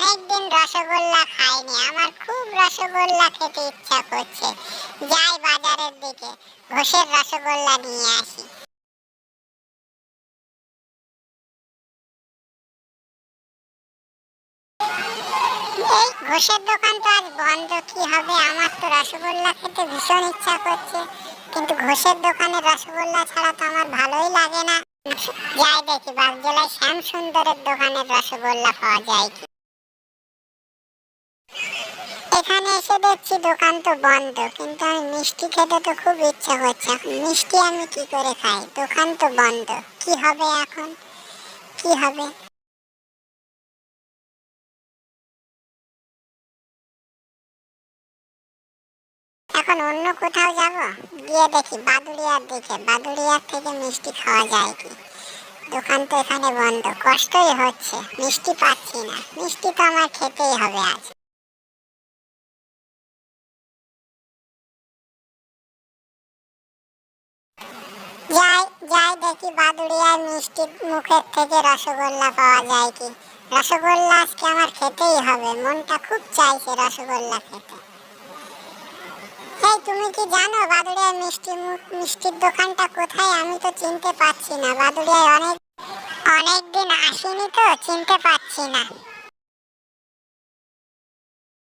অনেকদিন রসগোল্লা খাইনি, আমার খুব রসগোল্লা খেতে ইচ্ছা করছে। যাই বাজারের দিকে, ঘোষের রসগোল্লা নিয়ে আসি। ঘোষের দোকান তো আজ বন্ধ, কি হবে? আমার তো রসগোল্লা খেতে ভীষণ ইচ্ছা করছে। কিন্তু ঘোষের দোকানে রসগোল্লা ছাড়া তো আমার ভালোই লাগে না। যাই দেখি, বাগজোলায় শ্যাম সুন্দরের দোকানের রসগোল্লা পাওয়া যায় কি এখানে এসে দেখছি দোকান তো বন্ধ, কিন্তু আমি মিষ্টি খেতে তো খুব ইচ্ছা করছে। মিষ্টি আমি কি করে খাই? দোকান তো বন্ধ। কি হবে এখন? কি হবে? এখন অন্য কোথাও যাব? গিয়ে দেখি, বাদুড়িয়ার দিকে। বাদুড়িয়ার থেকে মিষ্টি খাওয়া যায় কি? দোকান তো এখানে বন্ধ। কষ্টই হচ্ছে। মিষ্টি পাচ্ছি না। মিষ্টি তো আমার খেতেই হবে আজ। যাই দেখি বাদুড়িয়ার মিষ্টি মুখের থেকে রসগোল্লা পাওয়া যায় কি? রসগোল্লা আজকে আমার খেতেই হবে, মনটা খুব চাইছে রসগোল্লা খেতে। এই তুমি কি জানো বাদুড়িয়ার মিষ্টি মিষ্টির দোকানটা কোথায়? আমি তো চিনতে পারছি না। বাদুড়িয়ায় অনেক অনেক দিন আসিনি তো, চিনতে পারছি না।